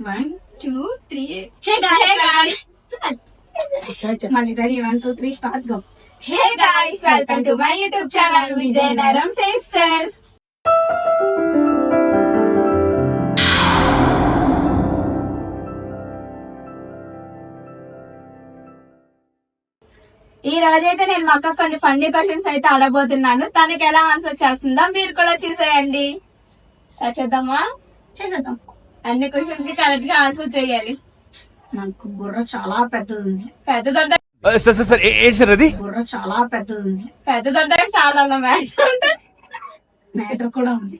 One two three hey guys మళ్ళీ ready. One two three start go hey guys welcome to my YouTube channel sisters ఈ రోజైతే నేను మా అక్క కొన్ని ఫన్నీ క్వశ్చన్స్ అయితే అడగబోతున్నాను తనకి ఎలా ఆన్సర్ చేస్తుందో మీరు కూడా చూసేయండి. స్టార్ట్ చేద్దామా? చేసేద్దాం. అన్ని క్వశ్చన్స్కి కరెక్ట్గా ఆన్సర్ చేయాలి. నాకు బుర్ర చాలా పెద్దది ఉంది పెద్ద దొడ్డ సార్ సార్ సార్ ఏ- ఏంటి సార్ అది? బుర్ర చాలా పెద్దది ఉంది పెద్ద దొడ్డగా చాలా మ్యాటర్ మ్యాటర్ కూడా ఉంది.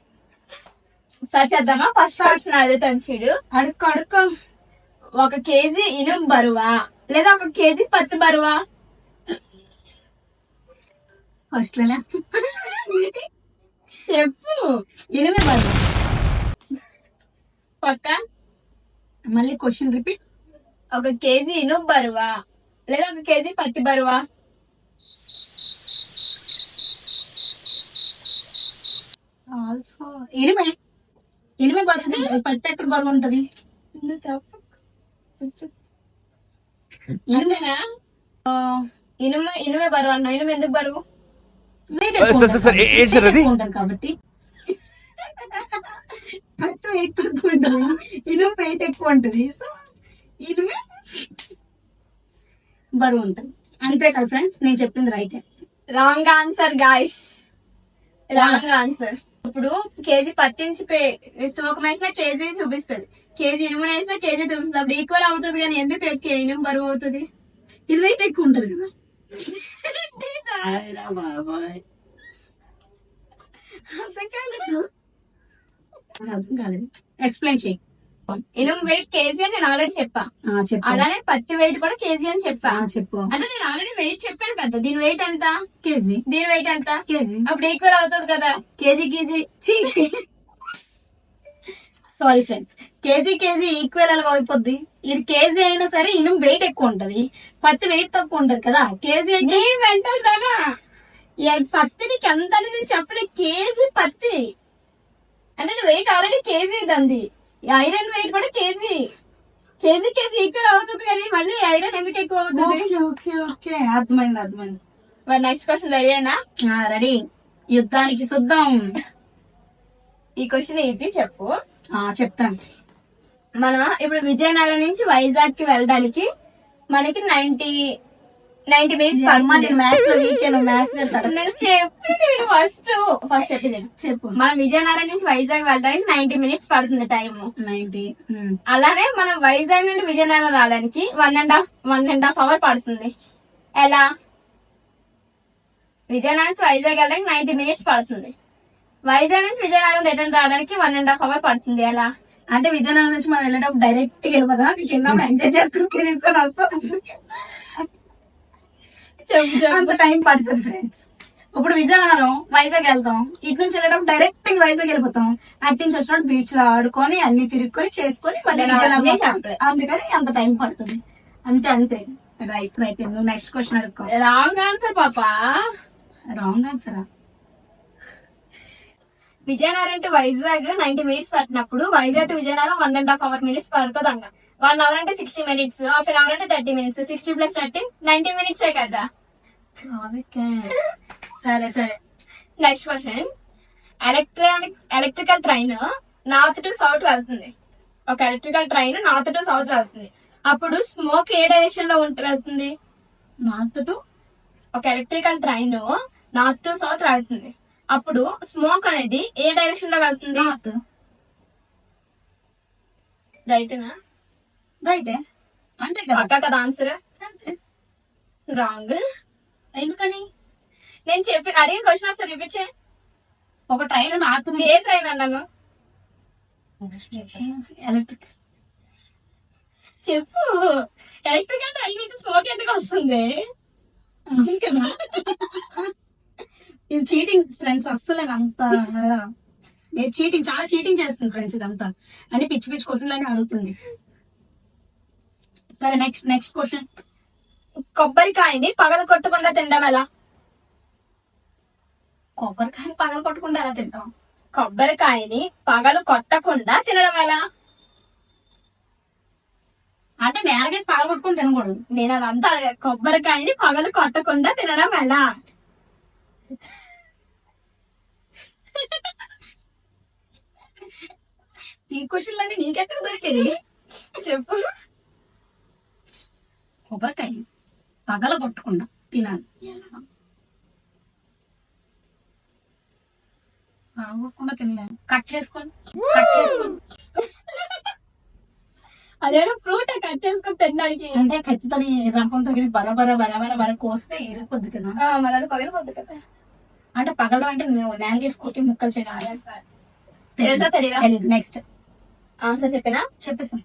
స్టార్ట్ చేద్దామా? ఫస్ట్ క్వశ్చన్ అడుగుతాను చూడు. అడుక్కో అడుక్కో. ఒక కేజీ ఇనుము బరువా? లేదా ఒక కేజీ పత్తి బరువా? ఫస్ట్ చెప్పు. ఎనిమిది బరువు? పక్క. మళ్ళీ క్వశ్చన్ రిపీట్ ఒక కేజీ ఇనుము బరువా? లేదా ఒక కేజీ పత్తి బరువా? ఆల్సో ఎనిమిది ఎనిమిది బరువు. పత్తి ఎక్కడ బరువు ఉంటది అంతేనా? ఇనుము. ఇనుమే బరువు అన్న ఇనుము ఎందుకు బరువు? ఉంటుంది కాబట్టి. వెయిట్ తక్కువ ఉంటుంది ఇనుము వెయిట్ ఎక్కువ ఉంటుంది. సో ఇనుమే బరువు ఉంటుంది. అంతే కదా ఫ్రెండ్స్? నేను చెప్పింది రైటే wrong answer guys wrong answer ఇప్పుడు కేజీ పత్తించి పే- తూకం వేసినా కేజీ చూపిస్తుంది. కేజీ ఇనుము వేసినా కేజీ చూపిస్తుంది అప్పుడు ఈక్వల్ అవుతుంది కానీ ఎందుకు ఇనుము బరువు అవుతుంది. ఇది వెయిట్ ఎక్కువ ఉంటుంది కదా. ఆయ్ బాబాయ్. అర్థం కాలేదు అర్థం కాలేదు. ఎక్స్ప్లెయిన్ చేయి. ఇనుము వెయిట్ కేజీ అని నేను ఆల్రెడీ చెప్పా. అలానే పత్తి వెయిట్ కూడా కేజీ అని చెప్పా. చెప్పు. అంటే నేను ఆల్రెడీ వెయిట్ చెప్పాను కదా దీని వెయిట్ ఎంత? కేజీ. దీని వెయిట్ ఎంత? కేజీ. అప్పుడు ఈక్వల్ అవుతుంది కదా. KG KG sorry friends KG KG equal అలాగా అయిపోద్ది? ఇది కేజీ అయినా సరే ఇనుము వెయిట్ ఎక్కువ ఉంటది. పత్తి వెయిట్ తక్కువ ఉంటది కదా. కేజీ ఈ పత్తి నీకు ఎంత అని నేను చెప్పలే కేజీ పత్తి. అంటే వెయిట్ ఆల్రెడీ కేజీ దంది. ఐరన్ వెయిట్ కూడా కేజీ కేజీ కేజీ ఈక్వల్ అవుతుంది కానీ మళ్ళీ ఐరన్ ఎందుకు ఎక్కువ అవుతుంది? ఓకే ఓకే ఓకే అర్థమైంది అర్థమైంది. మరి నెక్స్ట్ క్వశ్చన్ రెడీ అయినా? రెడీ యుద్ధానికి సిద్ధం ఈ క్వశ్చన్ ఈజీ చెప్పు. చెప్తాను. మనం ఇప్పుడు విజయనగరం నుంచి వైజాగ్కి వెళ్ళడానికి మనకి నైన్టీ నైన్టీ మినిట్స్ అమ్మ నేను మ్యాథ్స్లో వీకెన్ మ్యాథ్స్ నేను చెప్పింది మీరు ఫస్ట్ ఫస్ట్ చెప్పింది. చెప్పు. మనం విజయనగరం నుంచి వైజాగ్ వెళ్ళడానికి నైన్టీ మినిట్స్ పడుతుంది టైం నైన్టీ అలానే మనం వైజాగ్ నుండి విజయనగరం రావడానికి one and half one and half hour పడుతుంది. ఎలా? విజయనగరం నుంచి వైజాగ్ వెళ్ళడానికి నైన్టీ మినిట్స్ పడుతుంది. వైజాగ్ నుంచి విజయనగరం రిటర్న్ రావడానికి వన్ అండ్ హాఫ్ అవర్ పడుతుంది. ఎలా? అంటే విజయనగరం నుంచి మనం వెళ్ళేటప్పుడు డైరెక్ట్ వెళ్ళిపోదా అక్కడికి వెళ్ళినప్పుడు ఎంజాయ్ చేసుకుని వస్తాం. అంత టైం పడుతుంది ఫ్రెండ్స్ ఇప్పుడు విజయనగరం వైజాగ్ వెళ్తాం. ఇటు నుంచి వెళ్ళేటప్పుడు డైరెక్ట్ వైజాగ్ వెళ్ళిపోతాం. అటు నుంచి వచ్చినప్పుడు బీచ్లో ఆడుకొని అన్ని తిరుక్కొని చేసుకొని మళ్ళీ విజయనగరం. అందుకని అంత టైం పడుతుంది. అంతే అంతే. రైట్ రైట్ నువ్వు నెక్స్ట్ క్వశ్చన్ అడుక్కో. రాంగ్ ఆన్సర్ పాపా. Wrong ఆన్సరా Vizianagaram to Vizag ninety minutes పట్టినప్పుడు Vizag to Vizianagaram one and half hour minutes పడుతుంది అన్న వన్ అవర్ అంటే sixty minutes half an hour అంటే thirty minutes sixty plus thirty ninety minutes కదా. సరే సరే. Next question electronic electrical train north to south వెళ్తుంది. ఒక electrical train north to south వెళ్తుంది. అప్పుడు స్మోక్ ఏ డైరెక్షన్లో ఉంట వెళ్తుంది? నార్త్ టు ఒక electrical train north to south వెళ్తుంది. అప్పుడు స్మోక్ అనేది ఏ డైరెక్షన్లో వెళ్తుంది? నార్త్ రైతునా? రైటే అంతే కదా? పక్కా కదా ఆన్సర్ అంతే. రాంగ్. ఎందుకని? నేను చెప్పి అడిగిన క్వశ్చన్ ఒకసారి రిపీట్ చేయి ఒక ట్రైన్ నార్త్ ఏ ట్రైన్ అన్నాను ఎలక్ట్రిక్ చెప్పు. ఎలక్ట్రికల్ ట్రైన్ నుంచి స్మోక్ ఎందుకు వస్తుంది? కదా ఇది చీటింగ్ ఫ్రెండ్స్ అస్సలు అంత నేను చీటింగ్ చాలా చీటింగ్ చేస్తుంది ఫ్రెండ్స్ ఇదంతా. అని పిచ్చి పిచ్చి క్వశ్చన్లు అడుగుతుంది. సరే నెక్స్ట్ నెక్స్ట్ క్వశ్చన్ కొబ్బరికాయని పగల కొట్టకుండా తినడం ఎలా? కొబ్బరికాయని పగల కొట్టకుండా ఎలా తింటాం? కొబ్బరికాయని పగలు కొట్టకుండా తినడం ఎలా? అంటే నేరగేసి పగల కొట్టుకుని తినకూడదు. నేను అదంతా కొబ్బరికాయని పగలు కొట్టకుండా తినడం ఎలా? ఈ క్వశ్చన్లన్నీ నీకెక్కడ దొరికేది? చెప్పు. కొబ్బరికాయ పగల కొట్టకుండా తినాలి? పగలగొట్టకుండా తినలేను. కట్ చేసుకొని కట్ చేసుకొని. అదేదో ఫ్రూట్ కట్ చేసుకుని తినడానికి. అంటే కత్తితోని రంపంతో బరబర బరబర బర కోస్తే ఇరుకొద్దు కదా. మరి అది పగలిపోద్ది కదా. అంటే పగలడం అంటే నువ్వు నేలకేసి కొట్టి ముక్కలు చేయాలి. తెలుసా తెలీదు? నెక్స్ట్ ఆన్సర్ చెప్పినా? చెప్పేసాను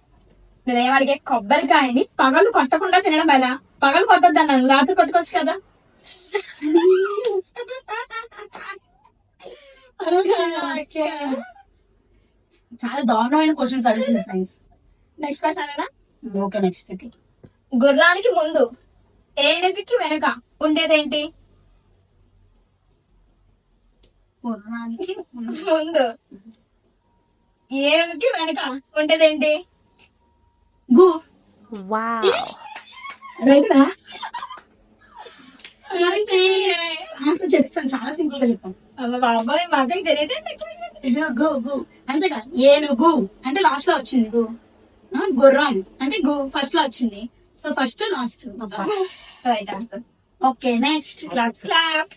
నేనేం అడిగే కొబ్బరికాయని పగలు కొట్టకుండా తినడం ఎలా పగలు కొట్టద్దు అన్నాను రాత్రి కొట్టుకోవచ్చు కదా. చాలా దారుణమైన క్వశ్చన్స్ అడుగుతుంది friends next question okay next గుర్రానికి ముందు ఏనుగుకి వెనక ఉండేదేంటి గుర్రానికి ముందు. ఏనుగుకి వెనక ఉండేదేంటి గు. రైటా ఆన్సర్ చెప్తాను చాలా సింపుల్గా చెప్తాను. అమ్మ బాబాయ్ మాకు తెలియదు గు గు. అంతేగా ఏనుగు అంటే లాస్ట్లో వచ్చింది గు. గుర్రం. అంటే గు ఫస్ట్లో వచ్చింది. So first last right answer okay next clap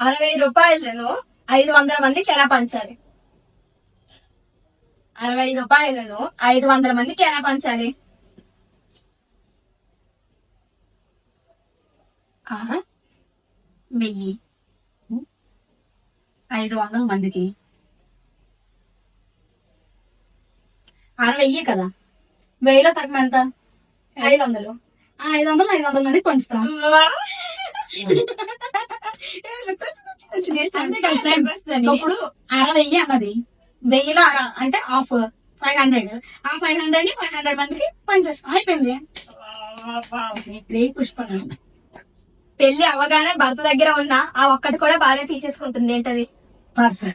అరవై రూపాయలను ఐదు వందల మందికి ఎలా పంచాలి? అరవై రూపాయలను ఐదు వందల మందికి ఎలా పంచాలి. వెయ్యి. ఐదు వందల మందికి. వెయ్యి కదా? వెయ్యిలో సగం ఎంత? ఐదు వందలు. ఆ ఐదు వందలు ఐదు వందల మందికి పంచుతాం. అంతే కదా ఇప్పుడు అర వెయ్యి అన్నది. వెయ్యిలో అంటే హాఫ్ ఫైవ్ హండ్రెడ్. ఆ ఫైవ్ హండ్రెడ్ని ఫైవ్ హండ్రెడ్ మందికి పంచేస్తాం అయిపోయింది. పుష్ప పెళ్ళి అవ్వగానే భర్త దగ్గర ఉన్న ఆ ఒక్కటి కూడా భార్య తీసేసుకుంటుంది. ఏంటది? పర్సన్.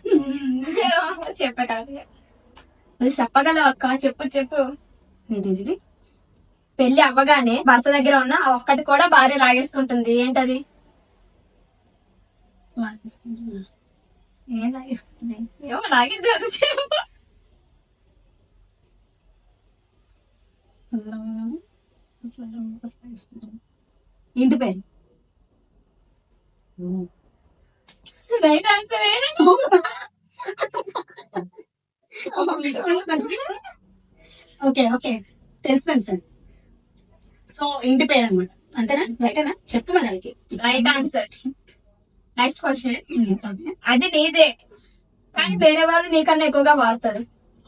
చెప్పే కదా నువ్వు చెప్పగలవు అక్క? చెప్పు చెప్పు. ఏంటి పెళ్ళి అవ్వగానే భర్త దగ్గర ఉన్న ఆ ఒక్కటి కూడా భార్య లాగేసుకుంటుంది. ఏంటది? లాగేసుకుంటున్నా ఏం లాగేసుకుంటుంది ఏమో లాగేది అది చెప్పు ఇంటి పేరు రైట్ ఆన్సర్ ఓకే ఓకే తెలిసిపోయింది ఫ్రెండ్ సో ఇంటి పేరు అనమాట అంతేనా రైటేనా చెప్పు మరి వాళ్ళకి రైట్ ఆన్సర్ నెక్స్ట్ క్వశ్చన్ అది నీదే. కానీ వేరే వాళ్ళు నీకన్నా ఎక్కువగా వాడతారు.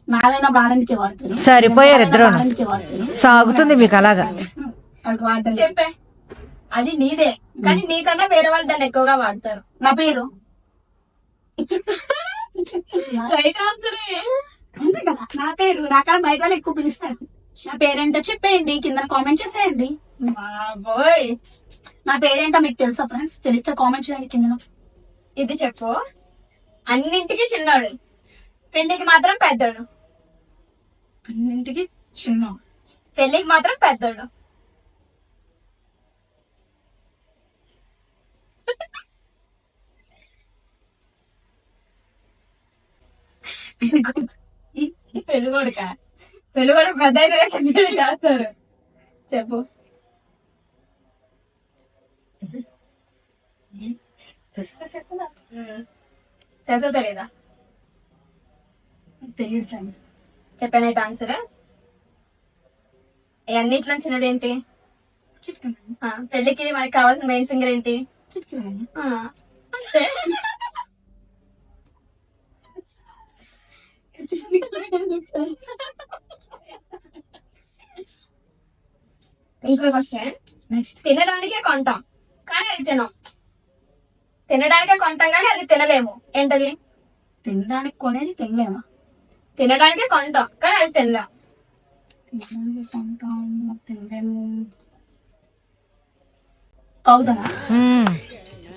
నాదైనా బాలందికి వాడతారు. సరిపోయారు వాడతారు. సాగుతుంది మీకు అలాగా. చెప్పే. అది నీదే. కానీ నీకన్నా వేరే వాళ్ళు దాన్ని ఎక్కువగా వాడతారు. నా పేరు? రైట్ ఆన్సర్ అంతే కదా. నా పేరు. నాకన్నా బయట వాళ్ళు ఎక్కువ పిలుస్తారు. నా పేరేంటో చెప్పేయండి. కింద కామెంట్ చేసేయండి. బాబోయ్ నా పేరేంటో మీకు తెలుసా ఫ్రెండ్స్? తెలిస్తే కామెంట్ చేయండి కింద ఇది చెప్పు. అన్నింటికి చిన్నాడు. పెళ్ళికి మాత్రం పెద్దోడు. అన్నింటికి చిన్న పెళ్ళికి మాత్రం పెద్దోడు. పెళ్ళికొడుక. పెళ్ళికొడుకు? పెద్ద అయితే పెళ్ళి చేస్తారు. చెప్పు. తెలుసా తెలీదా తెలియదు ఫ్రెండ్స్. చెప్పానైతే ఆన్సర్. అన్నిట్లో ఆ, పెళ్ళికి మనకి కావాల్సిన మెయిన్ ఫింగర్ ఏంటి. ఇంకో క్వశ్చన్ నెక్స్ట్ తినడానికే కొంటాం. కానీ అది తినం. తినడానికే కొంటాం కానీ అది తినలేము. ఏంటది? తినడానికి కొనేది తినలేమా? తినడానికే కొంటాం కానీ అది తినలేం. తినడానికి కొంటాం తినలేము.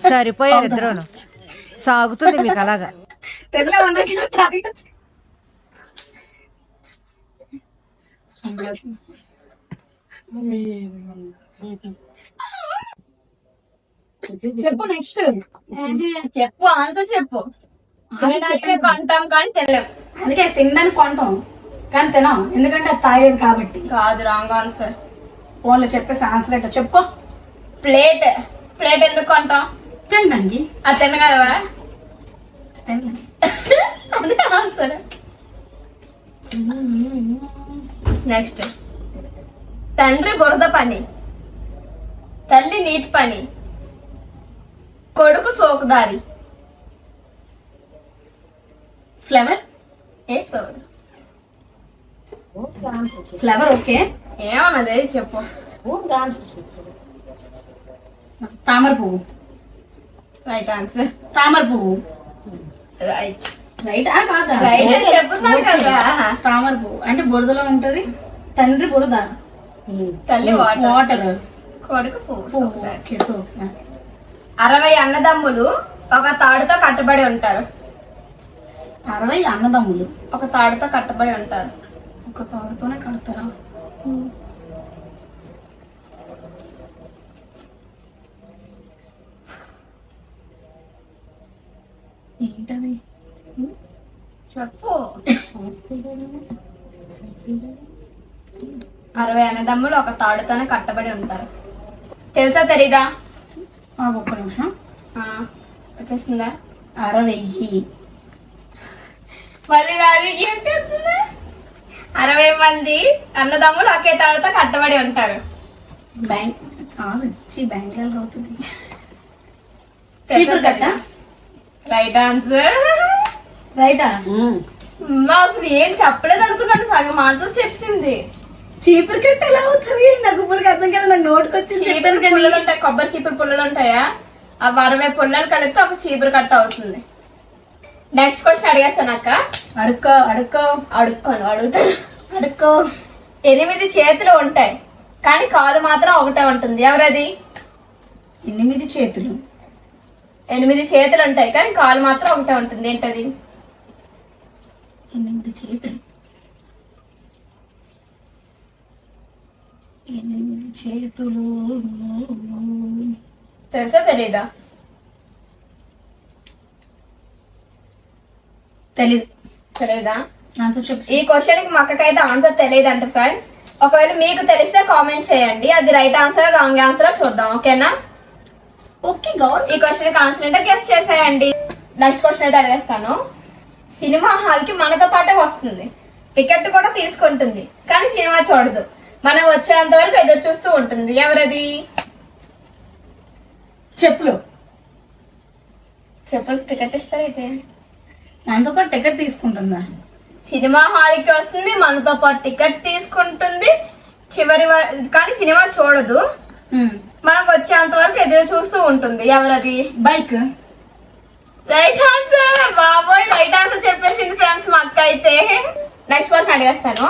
సరిపోయారు ఇద్దరూను. సాగుతుంది మీకు అలాగా. చెప్పు నెక్స్ట్ చెప్పు ఆన్సర్ చెప్పు. కొంటాం కానీ తెలియదు అందుకే తినడానికి కొంటాం కానీ తినాం ఎందుకంటే అది తాగేది కాబట్టి. కాదు రాంగ్ ఆన్సర్ ఫోన్లో చెప్పేసి ఆన్సర్ ఏంటో చెప్పుకో. ప్లేట్. ప్లేట్ ఎందుకు కొంటాం? తినడానికి. అది తిన కదా తినలేం అదే ఆన్సర్ నెక్స్ట్ తండ్రి బురద పని. తల్లి నీటి పని. కొడుకు సోకుదారి. ఫ్లేవర్ ఏ ఫ్లవర్ ఫ్లేవర్ ఓకే ఏమన్నది చెప్పు. తామర పువ్వు. రైట్ ఆన్సర్ తామర పువ్వు. రైట్ రైట్ ఆ కాదా? రైట్ చెప్తున్నారు కదా. తామర పువ్వు. అంటే బురదలో ఉంటది. తండ్రి బురద. తల్లి వాటర్ వాటర్ కొడుకు పువ్వు పువ్వు. ఓకే సో అరవై అన్నదమ్ములు ఒక తాడుతో కట్టబడి ఉంటారు. అరవై అన్నదమ్ములు? ఒక తాడుతో కట్టబడి ఉంటారు. ఒక తాడుతోనే కడతారా? ఏంటది? చెప్పు. అరవై అన్నదమ్ములు ఒక తాడుతోనే కట్టబడి ఉంటారు. తెలుసా తెలీదా? ఒక్క నిమిషం. ఆ, వచ్చేస్తుందా? అరవై మళ్ళీ రాజు ఏం చేస్తుందా? అరవై మంది అన్నదమ్ములు ఒకే తాడుతో కట్టబడి ఉంటారు. బ్యాంక్ కాదు అవుతుంది చీపురు కట్ట? రైట్ ఆన్సర్ రైటా అసలు ఏం చెప్పలేదు అనుకున్నాను సగం ఆన్సర్ చెప్పింది చీపురు కట్ట ఎలా అవుతుంది? నాకు ఇప్పుడు అర్థం కదా నాకు నోటికి వచ్చింది చీపురు పుల్లలు ఉంటాయి. కొబ్బరి చీపురు పుల్లలు ఉంటాయా? అవి అరవై పుల్లలు కలిపితే ఒక చీపురు కట్ట అవుతుంది. నెక్స్ట్ క్వశ్చన్ అడిగేస్తాను అక్క. అడుక్కో అడుక్కో. అడుక్కోను అడుగుతాను. అడుక్కో. ఎనిమిది చేతులు ఉంటాయి. కానీ కాలు మాత్రం ఒకటే ఉంటుంది. ఎవరది? ఎనిమిది చేతులు. ఎనిమిది చేతులు ఉంటాయి. కానీ కాలు మాత్రం ఒకటే ఉంటుంది. ఏంటది? ఎనిమిది చేతులు. ఎనిమిది చేతులు. తెలుసా తెలీదా? తెలీదు. తెలీదా? ఆన్సర్ చెప్పు. ఈ క్వశ్చన్కి మక్కకైతే ఆన్సర్ తెలియదంట ఫ్రెండ్స్ ఒకవేళ మీకు తెలిస్తే కామెంట్ చేయండి. అది రైట్ ఆన్సర్ రాంగ్ ఆన్సర్ చూద్దాం ఓకేనా? ఓకే గౌర్. ఈ క్వశ్చన్కి ఆన్సర్ ఏంటో గెస్ట్ చేసేయండి. నెక్స్ట్ క్వశ్చన్ అయితే అడిగేస్తాను. సినిమా హాల్కి మనతో పాటే వస్తుంది. టికెట్ కూడా తీసుకుంటుంది. కానీ సినిమా చూడదు. మనం వచ్చేంత వరకు ఎదురు చూస్తూ ఉంటుంది. ఎవరది? చెప్పులు. చెప్పు టికెట్ ఇస్తారైతే మనతో పాటు టికెట్ తీసుకుంటుందా? సినిమా హాల్కి వస్తుంది మనతో పాటు టికెట్ తీసుకుంటుంది. చివరి కానీ సినిమా చూడదు. మనం వచ్చేంత వరకు ఎదురు చూస్తూ ఉంటుంది. ఎవరది? బైక్. రైట్ ఆన్సర్ బాబోయ్ రైట్ ఆన్సర్ చెప్పేసింది ఫ్రెండ్స్ మా అక్క అయితే. నెక్స్ట్ క్వశ్చన్ అడిగేస్తాను.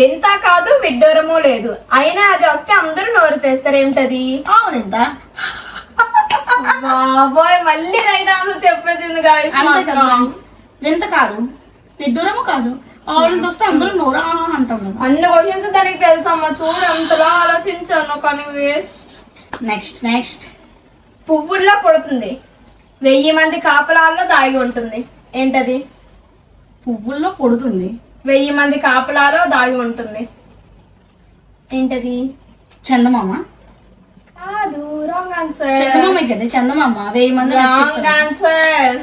వింత కాదు విడ్డూరము లేదు. అయినా అది వస్తే అందరూ నోరు తెస్తారు ఏమిటది అవునంత. బాబోయ్ మళ్ళీ రైట్ ఆన్సర్ చెప్పేసింది వింత కాదు విడ్డూరము కాదు. వస్తే అందరూ నోరా అంటాం అన్ని క్వశ్చన్స్ దానికి తెలుసమ్మా చూడు ఎంతలా ఆలోచించాను కానీ వేస్ట్ నెక్స్ట్ నెక్స్ట్ పువ్వుల్లో పుడుతుంది. వెయ్యి మంది కాపలాల్లో దాగి ఉంటుంది. ఏంటది? పువ్వుల్లో పొడుతుంది. వెయ్యి మంది కాపలాలో దాగి ఉంటుంది. ఏంటది? చందమామ? కాదు రాంగ్ ఆన్సర్ చందమామ కదా చందమామ వెయ్యి మంది రాంగ్. ఆన్సర్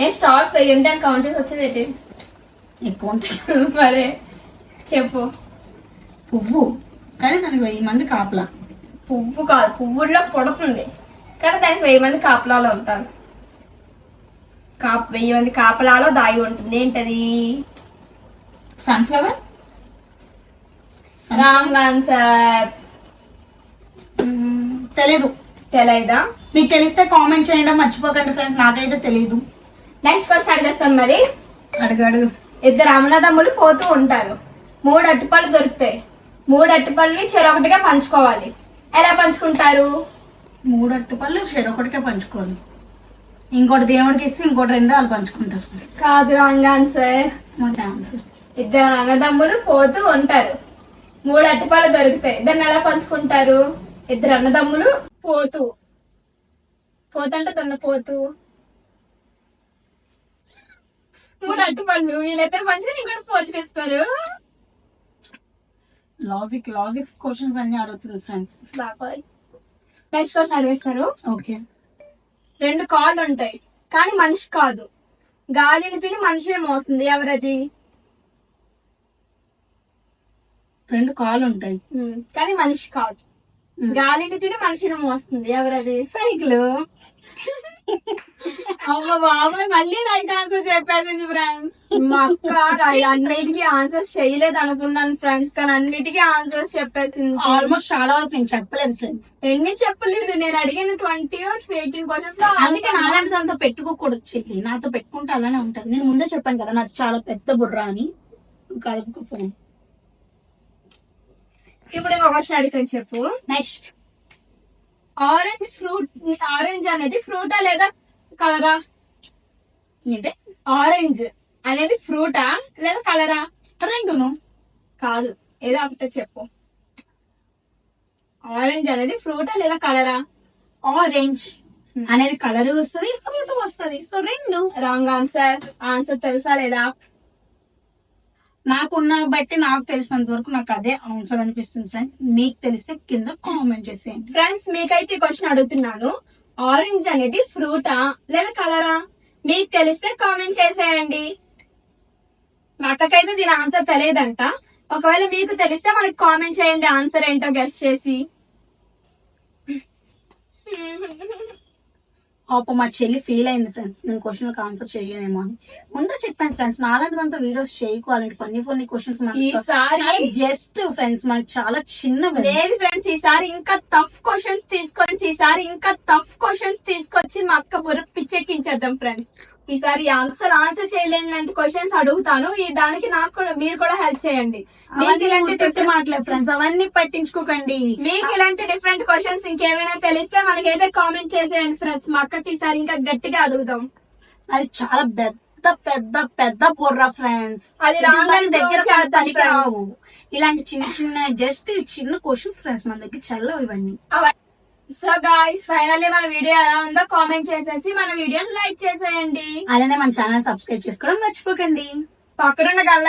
ఏ స్టార్స్ వెయ్యి ఉంటే కౌంట్ చేసి వచ్చేది? ఎక్కువ ఉంటాయి. మరే చెప్పు. పువ్వు. కానీ దానికి వెయ్యి మంది కాపలా. పువ్వు కాదు పువ్వుల్లో పుడుతుంది. కానీ దానికి వెయ్యి మంది కాపలాలో ఉంటారు. కాప్ వెయ్యి మంది కాపలాలో దాగి ఉంటుంది. ఏంటది? సన్ఫ్లవర్ రాంగ్ ఆన్సర్ తెలీదు. తెలియదా మీకు తెలిస్తే కామెంట్ చేయడం మర్చిపోకండి ఫ్రెండ్స్ నాకైతే తెలీదు. నెక్స్ట్ క్వశ్చన్ అడిగేస్తాను మరి. అడుగు అడుగు. ఇద్దరు అన్నదమ్ములు పోతూ ఉంటారు. మూడు అట్టుపళ్ళు దొరుకుతాయి. మూడు అట్టుపల్ని చెరొకటిగా పంచుకోవాలి. ఎలా పంచుకుంటారు? మూడు అట్టుపళ్ళు చెరొకటికే పంచుకోవాలి. ఇంకోటి దేవుడికి ఇస్తే ఇంకోటి రెండు వాళ్ళు పంచుకుంటారు. కాదు రాంగ్ ఆన్సర్ మరి ఆన్సర్ ఇద్దరు అన్నదమ్ములు పోతూ ఉంటారు. మూడు అట్టిపాలు దొరుకుతాయి. దాన్ని ఎలా పంచుకుంటారు? ఇద్దరు అన్నదమ్ములు పోతు. పోతు అంటే దొన్న పోతు. మూడు అట్టిపళ్ళు. వీళ్ళిద్దరు పంచుకొని ఇంకోటి పోతుకి ఇస్తారు లాజిక్ లాజిక్స్ క్వశ్చన్స్ అన్ని అడుగుతుంది ఫ్రెండ్స్ బాబాయ్. నెక్స్ట్ క్వశ్చన్ అడిగేస్తారు. ఓకే రెండు కాళ్ళు ఉంటాయి. కానీ మనిషి కాదు. గాలిని తిని మనిషి మోస్తుంది. ఎవరది? రెండు కాళ్ళు ఉంటాయి కానీ మనిషి కాదు. గాలిని తిని మనిషిని మోస్తుంది ఎవరది? సైకిల్. అమ్మ బాబాయ్ మళ్ళీ రైట్ ఆన్సర్ చెప్పేసింది ఫ్రెండ్స్ మా అక్క అన్నిటికీ ఆన్సర్స్ చేయలేదు అనుకున్నాను ఫ్రెండ్స్ కానీ అన్నిటికీ ఆన్సర్స్ చెప్పేసింది. ఆల్మోస్ట్ చాలా వరకు నేను చెప్పలేదు ఫ్రెండ్స్ ఎన్ని చెప్పలేదు? నేను అడిగిన ట్వంటీ ఎయిటీన్ క్వశ్చన్స్లో అందుకే నాలాంటి దాంతో పెట్టుకోకూడదు చెల్లి. నాతో పెట్టుకుంటే అలానే ఉంటది. నేను ముందే చెప్పాను కదా నాకు చాలా పెద్ద బుర్ర అని. కదుపుకు ఫోన్ ఇప్పుడు ఇంకో క్వశ్చన్ అడిగితే చెప్పు. నెక్స్ట్ ఆరెంజ్ ఫ్రూట్ ఆరెంజ్ అనేది ఫ్రూటా లేదా కలరా అంటే ఆరెంజ్ అనేది ఫ్రూటా లేదా కలరా రెండును. కాదు. ఏదో ఒకటే చెప్పు. ఆరెంజ్ అనేది ఫ్రూటా లేదా కలరా ఆరెంజ్ అనేది కలర్ వస్తుంది ఫ్రూట్ వస్తుంది. సో రెండు. రాంగ్ ఆన్సర్ ఆన్సర్ తెలుసా లేదా? నాకున్న బట్టి నాకు తెలిసినంత వరకు నాకు అదే ఆన్సర్ అనిపిస్తుంది ఫ్రెండ్స్ మీకు తెలిస్తే కింద కామెంట్ చేసేయండి. ఫ్రెండ్స్ మీకైతే క్వశ్చన్ అడుగుతున్నాను. ఆరెంజ్ అనేది ఫ్రూటా లేదా కలరా మీకు తెలిస్తే కామెంట్ చేసేయండి. నాకైతే దీని ఆన్సర్ తెలియదంట. ఒకవేళ మీకు తెలిస్తే మనకి కామెంట్ చేయండి ఆన్సర్ ఏంటో గెస్ట్ చేసి. పాప మా చెల్లి ఫీల్ అయింది ఫ్రెండ్స్ నేను క్వశ్చన్ ఆన్సర్ చేయలేనేమో అని. ముందే చెప్పాను ఫ్రెండ్స్ నాలాంటిదంతా వీడియోస్ చేయకు అలాంటి ఫన్నీ ఫన్నీ క్వశ్చన్స్ ఈసారి- జస్ట్ ఫ్రెండ్స్ మనకి చాలా చిన్నవి. లేదు ఫ్రెండ్స్ ఈసారి ఇంకా టఫ్ క్వశ్చన్స్ తీసుకొని ఈసారి ఇంకా టఫ్ క్వశ్చన్స్ తీసుకొచ్చి మా అక్క బుర్ర పిచ్చెక్కించేద్దాం ఫ్రెండ్స్ ఈసారి ఆన్సర్ ఆన్సర్ చేయలేని లాంటి క్వశ్చన్స్ అడుగుతాను. ఈ దానికి నాకు కూడా మీరు కూడా హెల్ప్ చేయండి. మీకు ఇలాంటి ఉట్టొట్టి different- మాటలే ఫ్రెండ్స్ అవన్నీ పట్టించుకోకండి. మీకు ఇలాంటి డిఫరెంట్ క్వశ్చన్స్ ఇంకేమైనా తెలిస్తే మనకైతే కామెంట్ చేసేయండి ఫ్రెండ్స్ మా అక్కకి ఈసారి ఇంకా గట్టిగా అడుగుదాం. అది చాలా పెద్ద పెద్ద పెద్ద బుర్ర ఫ్రెండ్స్ అది రాగానే దగ్గర పనికి friends. రావు. ఇలాంటి చిన్న చిన్న జస్ట్ చిన్న క్వశ్చన్స్ ఫ్రెండ్స్ మన దగ్గర చల్లవు ఇవన్నీ. సో గాయ్స్ ఫైనల్లీ మన వీడియో ఎలా ఉందో కామెంట్ చేసేసి మన వీడియోని లైక్ చేసేయండి. అలానే మన ఛానల్ సబ్స్క్రైబ్ చేసుకోవడం మర్చిపోకండి. పక్కనున్న గల్ల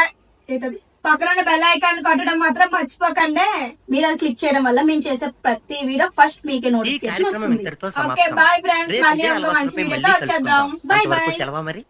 ఏంటది? పక్కనున్న బెల్ ఐకాన్ కొట్టడం మాత్రం మర్చిపోకండి. మీరు అది క్లిక్ చేయడం వల్ల మేము చేసే ప్రతి వీడియో ఫస్ట్ మీకే నోటిఫికేషన్ వస్తుంది. ఓకే బాయ్ ఫ్రెండ్స్ మళ్ళీ మంచి వీడియోతో వచ్చేద్దాం. bye. సెలవా మరి?